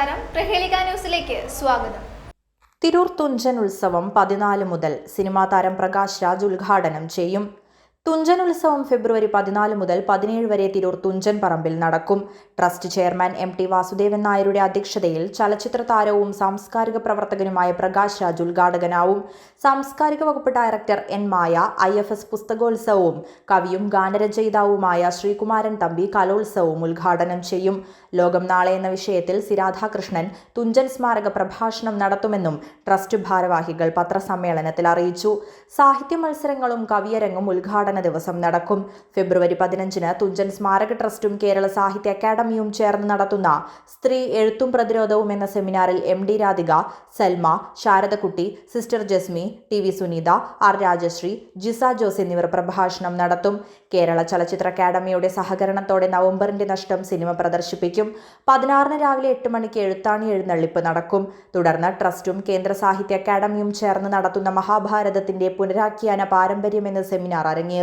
നമസ്കാരം. പ്രഹേളിക ന്യൂസിലേക്ക് സ്വാഗതം. തിരൂർ തുഞ്ചൻ ഉത്സവം പതിനാല് മുതൽ സിനിമാ താരം പ്രകാശ് രാജ് ഉദ്ഘാടനം ചെയ്യും. തുഞ്ചൻ ഉത്സവം ഫെബ്രുവരി പതിനാല് മുതൽ പതിനേഴ് വരെ തിരൂർ തുഞ്ചൻ പറമ്പിൽ നടക്കും. Trust chairman M T Vasudevan നായരുടെ അധ്യക്ഷതയിൽ ചലച്ചിത്ര താരവും സാംസ്കാരിക പ്രവർത്തകനുമായ പ്രകാശ് രാജ് ഉദ്ഘാടകനാവും. സാംസ്കാരിക വകുപ്പ് director N Maya I F S പുസ്തകോത്സവവും കവിയും ഗാനരചയിതാവുമായ ശ്രീകുമാരൻ തമ്പി കലോത്സവവും ഉദ്ഘാടനം ചെയ്യും. ലോകം നാളെ എന്ന വിഷയത്തിൽ സിരാധാകൃഷ്ണൻ തുഞ്ചൻ സ്മാരക പ്രഭാഷണം നടത്തുമെന്നും ട്രസ്റ്റ് ഭാരവാഹികൾ പത്രസമ്മേളനത്തിൽ അറിയിച്ചു. സാഹിത്യ മത്സരങ്ങളും കവിയരങ്ങും ഉദ്ഘാടന ദിവസം നടക്കും. ഫെബ്രുവരി പതിനഞ്ചിന് തുഞ്ചൻ സ്മാരക ട്രസ്റ്റും കേരള സാഹിത്യ അക്കാദമിയും ചേർന്ന് നടത്തുന്ന സ്ത്രീ എഴുത്തും പ്രതിരോധവും എന്ന സെമിനാറിൽ M D Radhika Salma Saradakutty sister Jesme T V Suneetha R Rajasree Jisa Jose എന്നിവർ പ്രഭാഷണം നടത്തും. കേരള ചലച്ചിത്ര അക്കാദമിയുടെ സഹകരണത്തോടെ നവംബറിന്റെ നഷ്ടം സിനിമ പ്രദർശിപ്പിക്കും. പതിനാറിന് രാവിലെ എട്ട് മണിക്ക് എഴുത്താണി എഴുന്നള്ളിപ്പ് നടക്കും. തുടർന്ന് ട്രസ്റ്റും കേന്ദ്ര സാഹിത്യ അക്കാദമിയും ചേർന്ന് നടത്തുന്ന മഹാഭാരതത്തിന്റെ പുനരാഖ്യാന പാരമ്പര്യം എന്ന സെമിനാർ അരങ്ങേറും.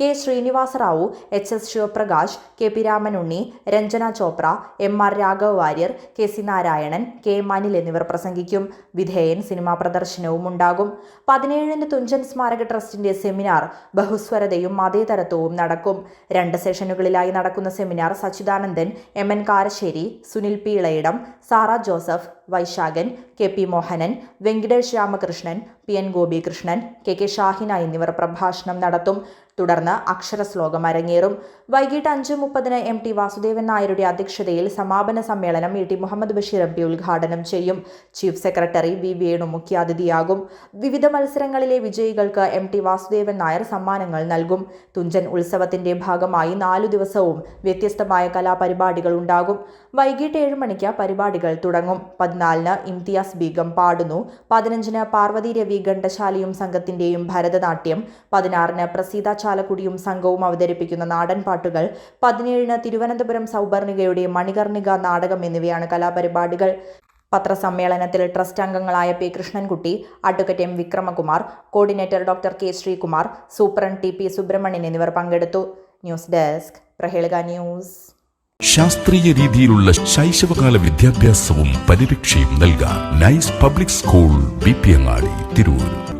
K Srinivasarao H S Shivaprakash K P Ramanunni Ranjana Chopra M R Raghav Warrier K C Narayanan K M Anil എന്നിവർ പ്രസംഗിക്കും. വിധേയൻ സിനിമാ പ്രദർശനവും ഉണ്ടാകും. പതിനേഴിന് തുഞ്ചൻ സ്മാരക ട്രസ്റ്റിന്റെ സെമിനാർ ബഹുസ്വരതയും മതേതരത്വവും നടക്കും. രണ്ട് സെഷനുകളിലായി നടക്കുന്ന seminar Sachidanandan M N Karassery Sunil P Elayidom Sara Joseph Vaisakhan K P Mohanan Venkitesh Ramakrishnan P N Gopikrishnan K K Shahina എന്നിവർ പ്രഭാഷണം നടത്തും. തുടർന്ന് അക്ഷരശ്ലോകം അരങ്ങേറും. വൈകിട്ട് അഞ്ച് മുപ്പതിന് എം ടി വാസുദേവൻ നായരുടെ അധ്യക്ഷതയിൽ സമാപന സമ്മേളനം E T Muhammad Basheer P ഉദ്ഘാടനം ചെയ്യും. ചീഫ് സെക്രട്ടറി വി വേണു മുഖ്യാതിഥിയാകും. വിവിധ മത്സരങ്ങളിലെ വിജയികൾക്ക് എം ടി വാസുദേവൻ നായർ സമ്മാനങ്ങൾ നൽകും. തുഞ്ചൻ ഉത്സവത്തിന്റെ ഭാഗമായി നാലു ദിവസവും വ്യത്യസ്തമായ കലാപരിപാടികൾ ഉണ്ടാകും. വൈകിട്ട് ഏഴ് മണിക്ക് പരിപാടികൾ തുടങ്ങും. പതിനാലിന് ഇംതിയാസ് ബീഗം പാടുന്നു. പതിനഞ്ചിന് പാർവതി രവി ഘണ്ടശാലയും സംഘത്തിന്റെയും ഭരതനാട്യം. പതിനാറിന് പ്രസീത ചാലക്കുടിയും സംഘവും അവതരിപ്പിക്കുന്ന നാടൻ പാട്ടുകൾ പതിനേഴിന് തിരുവനന്തപുരം സൗപർണികയുടെ മണികർണിക നാടകം എന്നിവയാണ് കലാപരിപാടികൾ. പത്രസമ്മേളനത്തിൽ ട്രസ്റ്റ് അംഗങ്ങളായ P Krishnankutty advocate M Vikramakumar coordinator doctor K Sreekumar superintendent T P Subramanian എന്നിവർ പങ്കെടുത്തു. News desk Prahelika news. ശാസ്ത്രീയ രീതിയിലുള്ള ശൈശവകാല വിദ്യാഭ്യാസവും പരിരക്ഷയും നൽകാൻ nice public school B P Angadi Tirur.